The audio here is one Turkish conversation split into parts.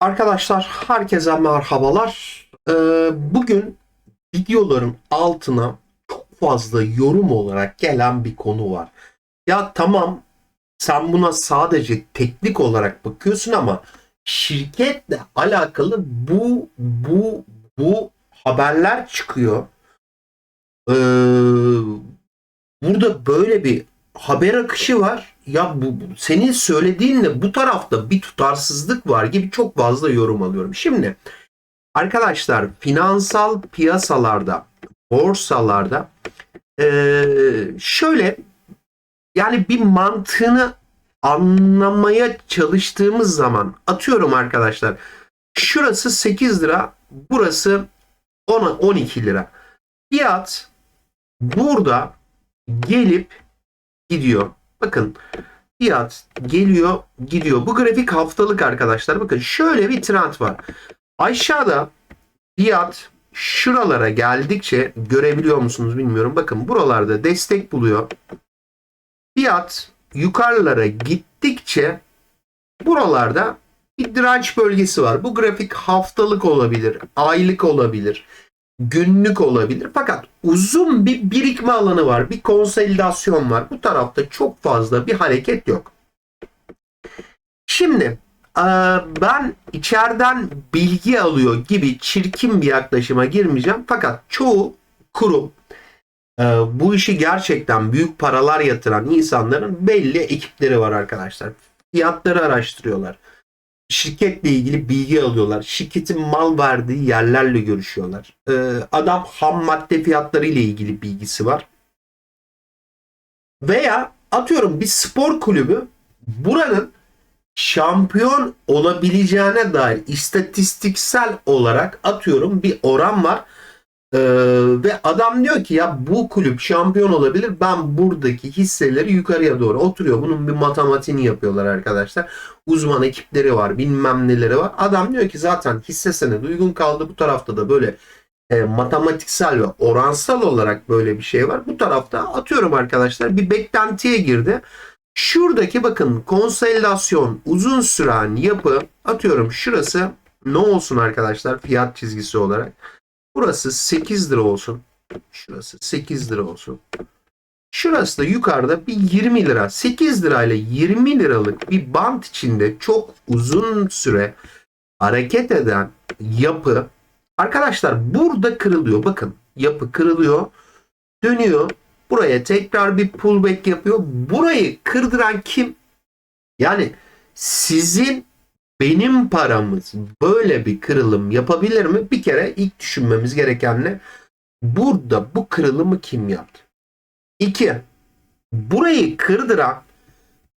Arkadaşlar herkese merhabalar. Ee, bugün videoların altına çok fazla yorum olarak gelen bir konu var. Ya tamam sen buna sadece teknik olarak bakıyorsun ama şirketle alakalı bu bu bu haberler çıkıyor. Ee, burada böyle bir haber akışı var. Ya bu, senin söylediğinle bu tarafta bir tutarsızlık var gibi çok fazla yorum alıyorum. Şimdi arkadaşlar finansal piyasalarda, borsalarda eee, şöyle yani bir mantığını anlamaya çalıştığımız zaman atıyorum arkadaşlar şurası 8 lira burası 10 12 lira. Fiyat burada gelip gidiyor. Bakın fiyat geliyor gidiyor. Bu grafik haftalık arkadaşlar. Bakın şöyle bir trend var. Aşağıda fiyat şuralara geldikçe görebiliyor musunuz bilmiyorum. Bakın buralarda destek buluyor. Fiyat yukarılara gittikçe buralarda bir direnç bölgesi var. Bu grafik haftalık olabilir, aylık olabilir, günlük olabilir. Fakat uzun bir birikme alanı var. Bir konsolidasyon var. Bu tarafta çok fazla bir hareket yok. Şimdi eee, ben içeriden bilgi alıyor gibi çirkin bir yaklaşıma girmeyeceğim. Fakat çoğu kurum eee, bu işi gerçekten büyük paralar yatıran insanların belli ekipleri var arkadaşlar. Fiyatları araştırıyorlar. Şirketle ilgili bilgi alıyorlar. Şirketin mal verdiği yerlerle görüşüyorlar. Ee, adam ham madde fiyatları ile ilgili bilgisi var. Veya atıyorum bir spor kulübü buranın şampiyon olabileceğine dair istatistiksel olarak atıyorum bir oran var. Ee, ve adam diyor ki ya bu kulüp şampiyon olabilir. Ben buradaki hisseleri yukarıya doğru oturuyor. Bunun bir matematiğini yapıyorlar arkadaşlar. Uzman ekipleri var, bilmem neleri var. Adam diyor ki zaten hisse senedi uygun kaldı. Bu tarafta da böyle e, matematiksel ve oransal olarak böyle bir şey var. Bu tarafta atıyorum arkadaşlar bir beklentiye girdi. Şuradaki bakın konsolidasyon uzun süren yapı atıyorum şurası ne olsun arkadaşlar fiyat çizgisi olarak. Burası 8 lira olsun. Şurası 8 lira olsun. Şurası da yukarıda bir 20 lira. 8 lirayla 20 liralık bir bant içinde çok uzun süre hareket eden yapı arkadaşlar burada kırılıyor. Bakın yapı kırılıyor. Dönüyor. Buraya tekrar bir pullback yapıyor. Burayı kırdıran kim? Yani sizin benim paramız böyle bir kırılım yapabilir mi? Bir kere ilk düşünmemiz gereken ne? Burada bu kırılımı kim yaptı? İki, burayı kırdıran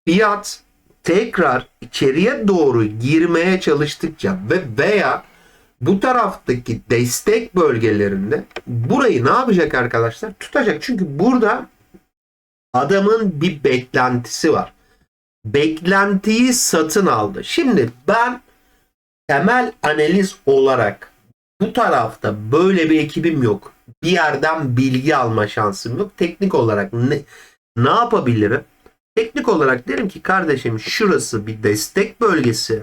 fiyat tekrar içeriye doğru girmeye çalıştıkça ve veya bu taraftaki destek bölgelerinde burayı ne yapacak arkadaşlar? Tutacak. Çünkü burada adamın bir beklentisi var. Beklentiyi satın aldı. Şimdi ben temel analiz olarak bu tarafta böyle bir ekibim yok. Bir yerden bilgi alma şansım yok. Teknik olarak ne, ne yapabilirim? Teknik olarak derim ki kardeşim şurası bir destek bölgesi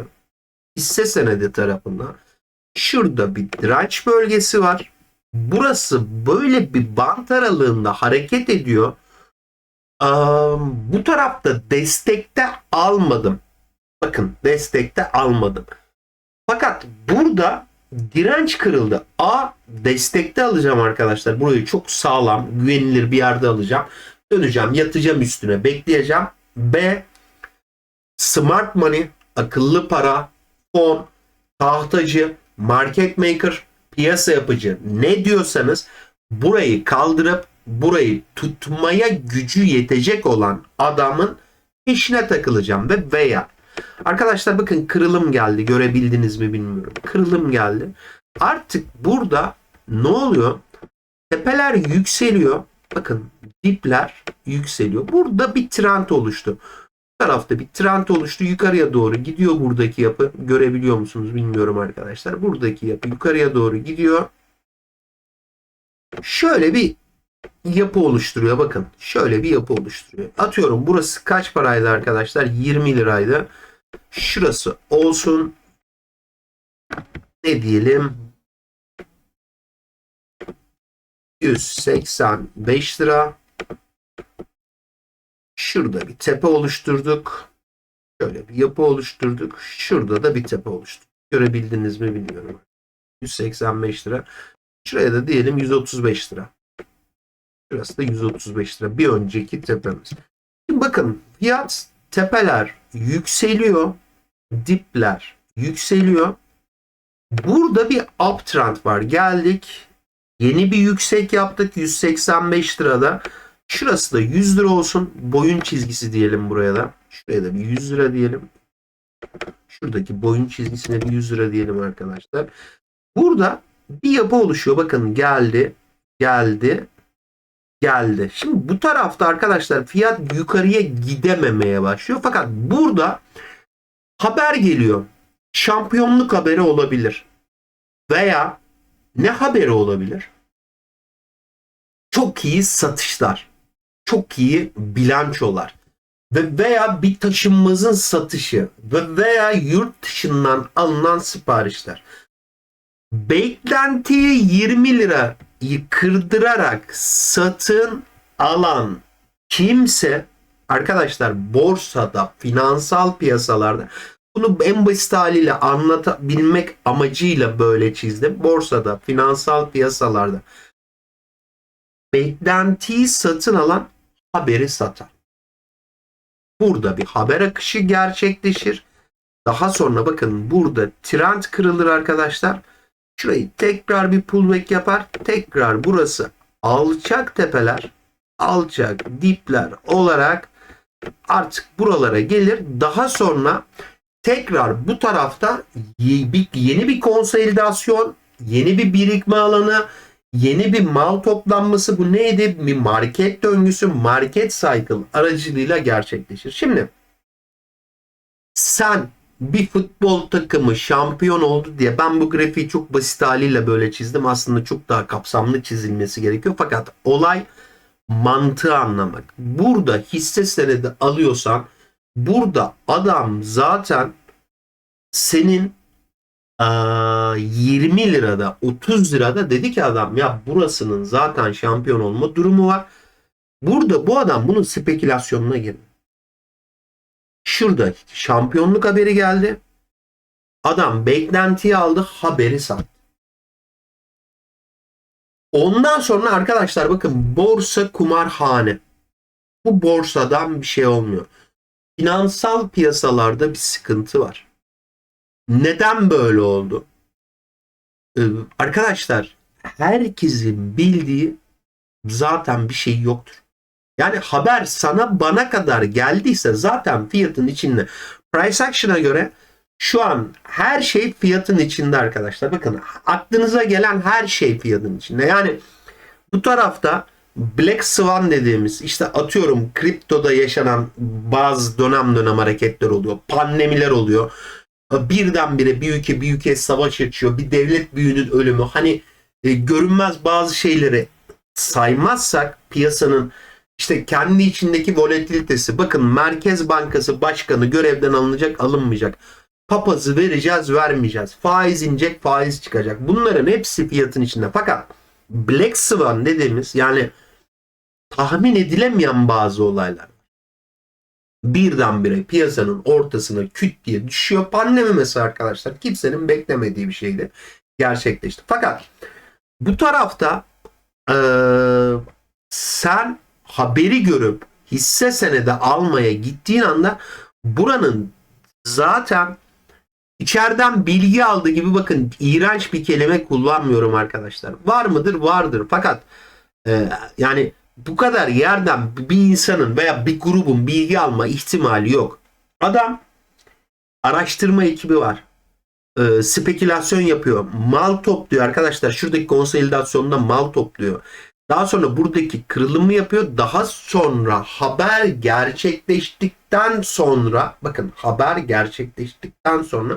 hisse senedi tarafından. Şurada bir direnç bölgesi var. Burası böyle bir bant aralığında hareket ediyor. Bu tarafta destekte almadım. Bakın destekte almadım. Fakat burada direnç kırıldı. A destekte alacağım arkadaşlar. Burayı çok sağlam, güvenilir bir yerde alacağım. Döneceğim, yatacağım üstüne, bekleyeceğim. B smart money, akıllı para, fon, tahtacı, market maker, piyasa yapıcı ne diyorsanız burayı kaldırıp burayı tutmaya gücü yetecek olan adamın peşine takılacağım ve veya arkadaşlar bakın kırılım geldi görebildiniz mi bilmiyorum. Kırılım geldi. Artık burada ne oluyor? Tepeler yükseliyor. Bakın dipler yükseliyor. Burada bir trend oluştu. Bu tarafta bir trend oluştu. Yukarıya doğru gidiyor buradaki yapı. Görebiliyor musunuz bilmiyorum arkadaşlar. Buradaki yapı yukarıya doğru gidiyor. Şöyle bir yapı oluşturuyor. Bakın şöyle bir yapı oluşturuyor. Atıyorum burası kaç paraydı arkadaşlar? 20 liraydı. Şurası olsun. ne diyelim 185 lira. Şurada bir tepe oluşturduk. Şöyle bir yapı oluşturduk. Şurada da bir tepe oluşturduk. Görebildiniz mi bilmiyorum. 185 lira. Şuraya da diyelim 135 lira. Şurası da 135 lira. Bir önceki tepemiz. Şimdi bakın fiyat tepeler yükseliyor. Dipler yükseliyor. Burada bir uptrend var. Geldik. Yeni bir yüksek yaptık 185 lirada. Şurası da 100 lira olsun. Boyun çizgisi diyelim buraya da. Şuraya da bir 100 lira diyelim. Şuradaki boyun çizgisine bir 100 lira diyelim arkadaşlar. Burada bir yapı oluşuyor. Bakın geldi, geldi, geldi. Şimdi bu tarafta arkadaşlar fiyat yukarıya gidememeye başlıyor. Fakat burada haber geliyor. Şampiyonluk haberi olabilir. Veya ne haberi olabilir? Çok iyi satışlar. Çok iyi bilançolar. Ve veya bir taşınmazın satışı ve veya yurt dışından alınan siparişler. Beklentiyi 20 lirayı kırdırarak satın alan kimse arkadaşlar borsada, finansal piyasalarda bunu en basit haliyle anlatabilmek amacıyla böyle çizdim. Borsada, finansal piyasalarda beklentiyi satın alan haberi satar. Burada bir haber akışı gerçekleşir. Daha sonra bakın burada trend kırılır arkadaşlar. Şurayı tekrar bir pullback yapar. Tekrar burası alçak tepeler, alçak dipler olarak artık buralara gelir. Daha sonra tekrar bu tarafta yeni bir konsolidasyon, yeni bir birikme alanı, yeni bir mal toplanması bu neydi? Bir market döngüsü, market cycle aracılığıyla gerçekleşir. Şimdi sen bir futbol takımı şampiyon oldu diye ben bu grafiği çok basit haliyle böyle çizdim. Aslında çok daha kapsamlı çizilmesi gerekiyor. Fakat olay mantığı anlamak. Burada hisse senedi alıyorsan burada adam zaten senin aa, 20 lirada 30 lirada dedi ki adam ya burasının zaten şampiyon olma durumu var. Burada bu adam bunun spekülasyonuna girdi. Şurada şampiyonluk haberi geldi. Adam beklentiyi aldı haberi sattı. Ondan sonra arkadaşlar bakın borsa kumarhane. Bu borsadan bir şey olmuyor. Finansal piyasalarda bir sıkıntı var. Neden böyle oldu? Ee, arkadaşlar herkesin bildiği zaten bir şey yoktur. Yani haber sana bana kadar geldiyse zaten fiyatın içinde. Price action'a göre şu an her şey fiyatın içinde arkadaşlar. Bakın aklınıza gelen her şey fiyatın içinde. Yani bu tarafta Black Swan dediğimiz işte atıyorum kriptoda yaşanan bazı dönem dönem hareketler oluyor. Pandemiler oluyor. Birdenbire bir ülke bir ülke savaş açıyor. Bir devlet büyüğünün ölümü. Hani e, görünmez bazı şeyleri saymazsak piyasanın işte kendi içindeki volatilitesi. Bakın Merkez Bankası Başkanı görevden alınacak alınmayacak. Papazı vereceğiz vermeyeceğiz. Faiz inecek faiz çıkacak. Bunların hepsi fiyatın içinde. Fakat Black Swan dediğimiz yani tahmin edilemeyen bazı olaylar birdenbire piyasanın ortasına küt diye düşüyor. Pandemi mesela arkadaşlar kimsenin beklemediği bir şeydi. Gerçekleşti. Fakat bu tarafta ee, sen haberi görüp hisse senedi almaya gittiğin anda buranın zaten içeriden bilgi aldığı gibi bakın iğrenç bir kelime kullanmıyorum arkadaşlar. Var mıdır? Vardır. Fakat e, yani bu kadar yerden bir insanın veya bir grubun bilgi alma ihtimali yok. Adam araştırma ekibi var. E, spekülasyon yapıyor. Mal topluyor arkadaşlar. Şuradaki konsolidasyonda mal topluyor. Daha sonra buradaki kırılımı yapıyor. Daha sonra haber gerçekleştikten sonra bakın haber gerçekleştikten sonra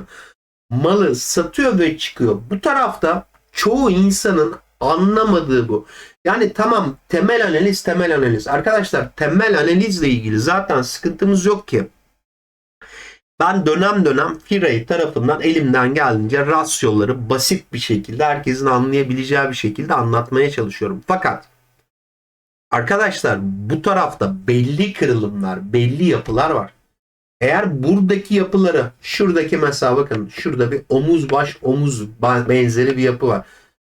malı satıyor ve çıkıyor. Bu tarafta çoğu insanın anlamadığı bu. Yani tamam temel analiz temel analiz. Arkadaşlar temel analizle ilgili zaten sıkıntımız yok ki. Ben dönem dönem Firey tarafından elimden geldiğince rasyoları basit bir şekilde herkesin anlayabileceği bir şekilde anlatmaya çalışıyorum. Fakat arkadaşlar bu tarafta belli kırılımlar, belli yapılar var. Eğer buradaki yapıları şuradaki mesela bakın şurada bir omuz baş omuz benzeri bir yapı var.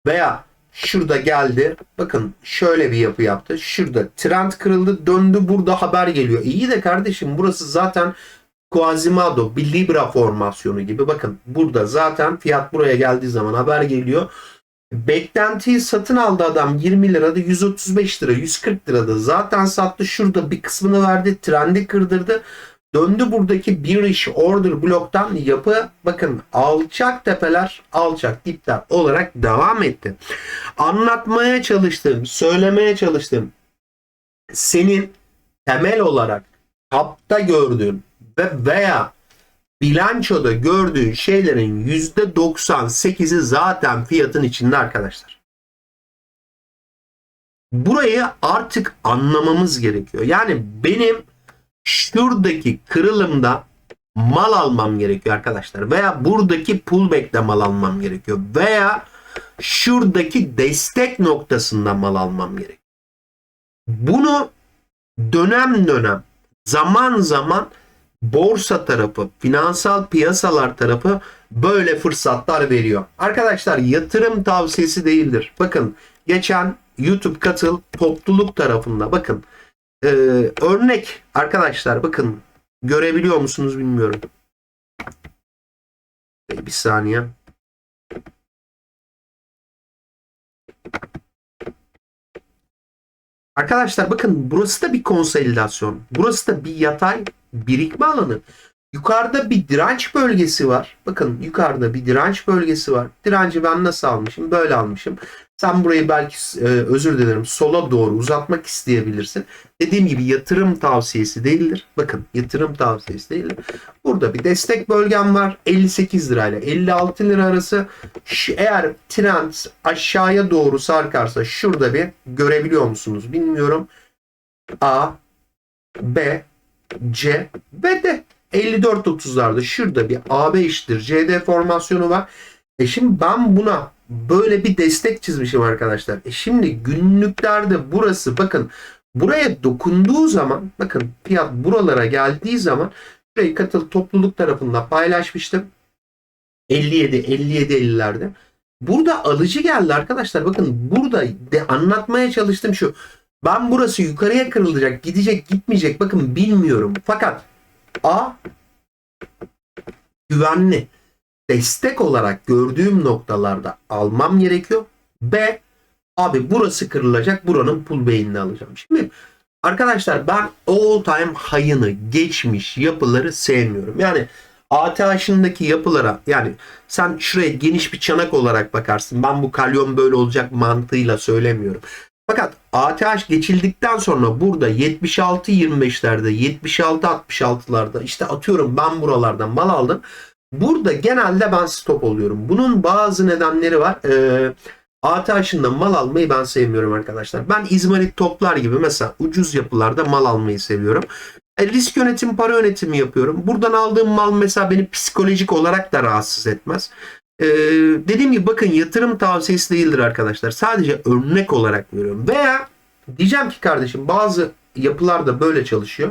Veya şurada geldi bakın şöyle bir yapı yaptı. Şurada trend kırıldı döndü burada haber geliyor. İyi de kardeşim burası zaten Quasimodo bir Libra formasyonu gibi. Bakın burada zaten fiyat buraya geldiği zaman haber geliyor. Beklentiyi satın aldı adam 20 lirada 135 lira 140 lirada zaten sattı şurada bir kısmını verdi trendi kırdırdı döndü buradaki bir iş order bloktan yapı bakın alçak tepeler alçak dipler olarak devam etti. Anlatmaya çalıştım söylemeye çalıştım senin temel olarak tapta gördüğün ve veya bilançoda gördüğün şeylerin %98'i zaten fiyatın içinde arkadaşlar. Burayı artık anlamamız gerekiyor. Yani benim şuradaki kırılımda mal almam gerekiyor arkadaşlar. Veya buradaki pullback'te mal almam gerekiyor. Veya şuradaki destek noktasında mal almam gerekiyor. Bunu dönem dönem zaman zaman borsa tarafı, finansal piyasalar tarafı böyle fırsatlar veriyor. Arkadaşlar yatırım tavsiyesi değildir. Bakın geçen YouTube katıl topluluk tarafında bakın ee, örnek arkadaşlar bakın görebiliyor musunuz bilmiyorum. Bir saniye. Arkadaşlar bakın burası da bir konsolidasyon. Burası da bir yatay birikme alanı. Yukarıda bir direnç bölgesi var. Bakın yukarıda bir direnç bölgesi var. Direnci ben nasıl almışım? Böyle almışım. Sen burayı belki e, özür dilerim sola doğru uzatmak isteyebilirsin. Dediğim gibi yatırım tavsiyesi değildir. Bakın yatırım tavsiyesi değildir. Burada bir destek bölgem var. 58 lirayla 56 lira arası. Eğer trend aşağıya doğru sarkarsa şurada bir görebiliyor musunuz bilmiyorum. A, B, C ve D. 54.30'larda şurada bir A5'tir CD formasyonu var. E şimdi ben buna böyle bir destek çizmişim arkadaşlar. E şimdi günlüklerde burası bakın buraya dokunduğu zaman bakın fiyat buralara geldiği zaman şurayı katıl topluluk tarafından paylaşmıştım. 57 57 50'lerde. Burada alıcı geldi arkadaşlar. Bakın burada de anlatmaya çalıştım şu. Ben burası yukarıya kırılacak, gidecek, gitmeyecek. Bakın bilmiyorum. Fakat A güvenli destek olarak gördüğüm noktalarda almam gerekiyor. B abi burası kırılacak buranın pullback'ini alacağım. Şimdi arkadaşlar ben all time high'ını geçmiş yapıları sevmiyorum. Yani ATH'ındaki yapılara yani sen şuraya geniş bir çanak olarak bakarsın. Ben bu kalyon böyle olacak mantığıyla söylemiyorum. Fakat ATH geçildikten sonra burada 76-25'lerde 76-66'larda işte atıyorum ben buralardan mal aldım. Burada genelde ben stop oluyorum. Bunun bazı nedenleri var. Ee, ATH'ında mal almayı ben sevmiyorum arkadaşlar. Ben İzmarit toplar gibi mesela ucuz yapılarda mal almayı seviyorum. E, risk yönetim, para yönetimi yapıyorum. Buradan aldığım mal mesela beni psikolojik olarak da rahatsız etmez. Ee, dediğim gibi bakın yatırım tavsiyesi değildir arkadaşlar. Sadece örnek olarak veriyorum. Veya diyeceğim ki kardeşim bazı yapılar da böyle çalışıyor.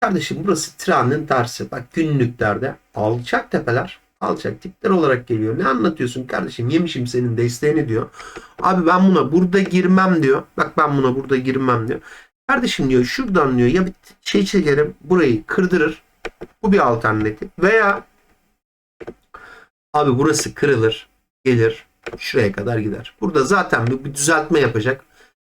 Kardeşim burası trendin tersi. Bak günlüklerde alçak tepeler alçak tipler olarak geliyor. Ne anlatıyorsun kardeşim? Yemişim senin desteğini diyor. Abi ben buna burada girmem diyor. Bak ben buna burada girmem diyor. Kardeşim diyor şuradan diyor ya bir şey çekerim burayı kırdırır. Bu bir alternatif. Veya Abi burası kırılır, gelir, şuraya kadar gider. Burada zaten bir, bir düzeltme yapacak.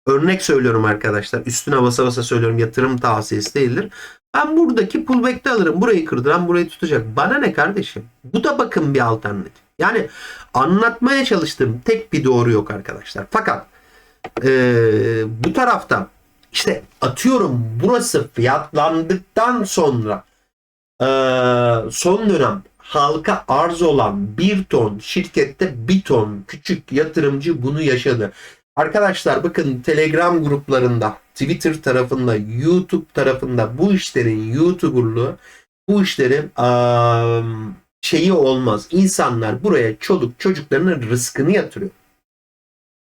Örnek söylüyorum arkadaşlar. Üstüne basa basa söylüyorum. Yatırım tavsiyesi değildir. Ben buradaki pullback'te alırım. Burayı kırdıran burayı tutacak. Bana ne kardeşim? Bu da bakın bir alternatif. Yani anlatmaya çalıştığım tek bir doğru yok arkadaşlar. Fakat ee, bu tarafta işte atıyorum burası fiyatlandıktan sonra ee, son dönem halka arz olan bir ton şirkette bir ton küçük yatırımcı bunu yaşadı. Arkadaşlar bakın Telegram gruplarında, Twitter tarafında, YouTube tarafında bu işlerin YouTuber'lığı bu işlerin am, şeyi olmaz. İnsanlar buraya çoluk çocuklarının rızkını yatırıyor.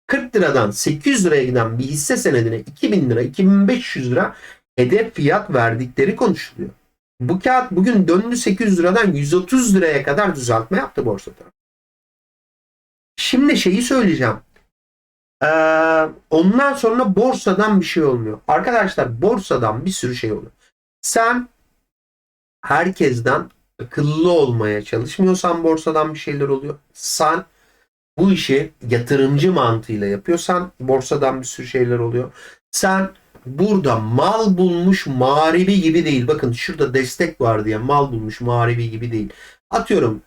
40 liradan 800 liraya giden bir hisse senedine 2000 lira, 2500 lira hedef fiyat verdikleri konuşuluyor. Bu kağıt bugün döndü 800 liradan 130 liraya kadar düzeltme yaptı borsada. Şimdi şeyi söyleyeceğim. Ee, ondan sonra borsadan bir şey olmuyor. Arkadaşlar borsadan bir sürü şey oluyor. Sen herkesten akıllı olmaya çalışmıyorsan borsadan bir şeyler oluyor. Sen bu işi yatırımcı mantığıyla yapıyorsan borsadan bir sürü şeyler oluyor. Sen burada mal bulmuş mağribi gibi değil. Bakın şurada destek var diye mal bulmuş mağribi gibi değil. Atıyorum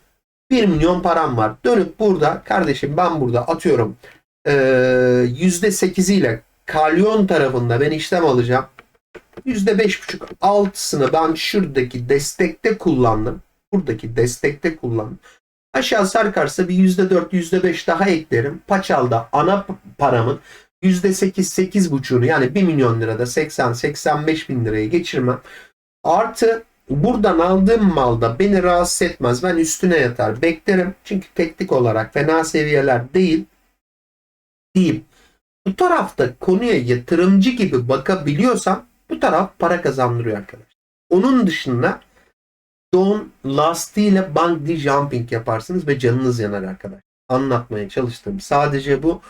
1 milyon param var. Dönüp burada kardeşim ben burada atıyorum eee, %8'iyle kalyon tarafında ben işlem alacağım. %5,5 altısını ben şuradaki destekte kullandım. Buradaki destekte kullandım. Aşağı sarkarsa bir %4, %5 daha eklerim. Paçalda ana paramın %8, 8,5'unu yani 1 milyon lirada 80, 85 bin liraya geçirmem. Artı buradan aldığım malda beni rahatsız etmez. Ben üstüne yatar beklerim. Çünkü teknik olarak fena seviyeler değil. Deyip bu tarafta konuya yatırımcı gibi bakabiliyorsam bu taraf para kazandırıyor arkadaşlar. Onun dışında don lastiğiyle bungee jumping yaparsınız ve canınız yanar arkadaşlar. Anlatmaya çalıştım. Sadece bu.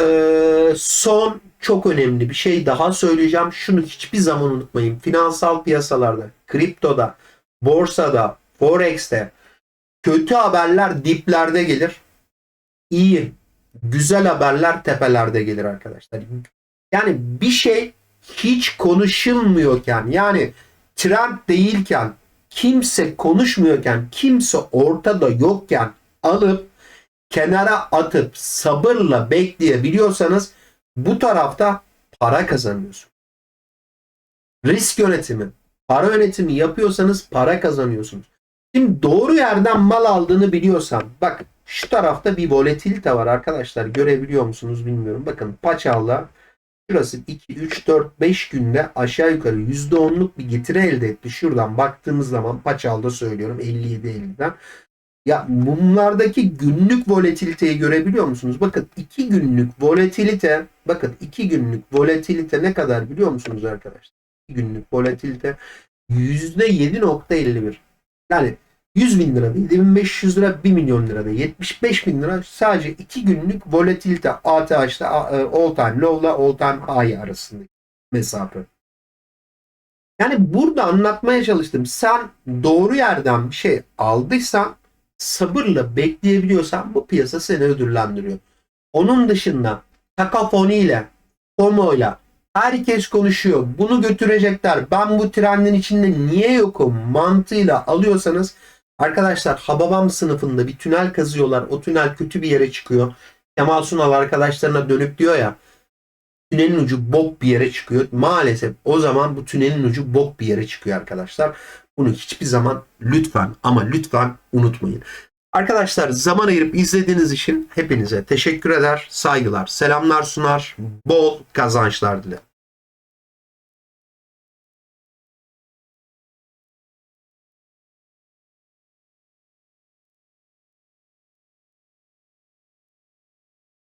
Ee, son çok önemli bir şey daha söyleyeceğim. Şunu hiçbir zaman unutmayın. Finansal piyasalarda, kriptoda, borsada, forex'te kötü haberler diplerde gelir. İyi, güzel haberler tepelerde gelir arkadaşlar. Yani bir şey hiç konuşulmuyorken yani trend değilken kimse konuşmuyorken kimse ortada yokken alıp kenara atıp sabırla bekleyebiliyorsanız bu tarafta para kazanıyorsunuz. Risk yönetimi, para yönetimi yapıyorsanız para kazanıyorsunuz. Şimdi doğru yerden mal aldığını biliyorsan bak şu tarafta bir volatilite var arkadaşlar görebiliyor musunuz bilmiyorum. Bakın paçalda şurası 2, 3, 4, 5 günde aşağı yukarı %10'luk bir getiri elde etti. Şuradan baktığımız zaman paçalda söylüyorum 57-50'den. Ya mumlardaki günlük volatiliteyi görebiliyor musunuz? Bakın 2 günlük volatilite bakın 2 günlük volatilite ne kadar biliyor musunuz arkadaşlar? 2 günlük volatilite %7.51. Yani 100 bin lira değil, 1500 lira 1 milyon lira değil, 75 bin lira sadece 2 günlük volatilite ATH'da all time low ile all time high arasındaki mesafe. Yani burada anlatmaya çalıştım. Sen doğru yerden bir şey aldıysan sabırla bekleyebiliyorsan bu piyasa seni ödüllendiriyor. Onun dışında kakafoniyle, FOMO'yla herkes konuşuyor. Bunu götürecekler. Ben bu trendin içinde niye yokum mantığıyla alıyorsanız arkadaşlar Hababam sınıfında bir tünel kazıyorlar. O tünel kötü bir yere çıkıyor. Kemal Sunal arkadaşlarına dönüp diyor ya tünelin ucu bok bir yere çıkıyor. Maalesef o zaman bu tünelin ucu bok bir yere çıkıyor arkadaşlar. Bunu hiçbir zaman lütfen ama lütfen unutmayın. Arkadaşlar zaman ayırıp izlediğiniz için hepinize teşekkür eder, saygılar, selamlar sunar, bol kazançlar dilerim.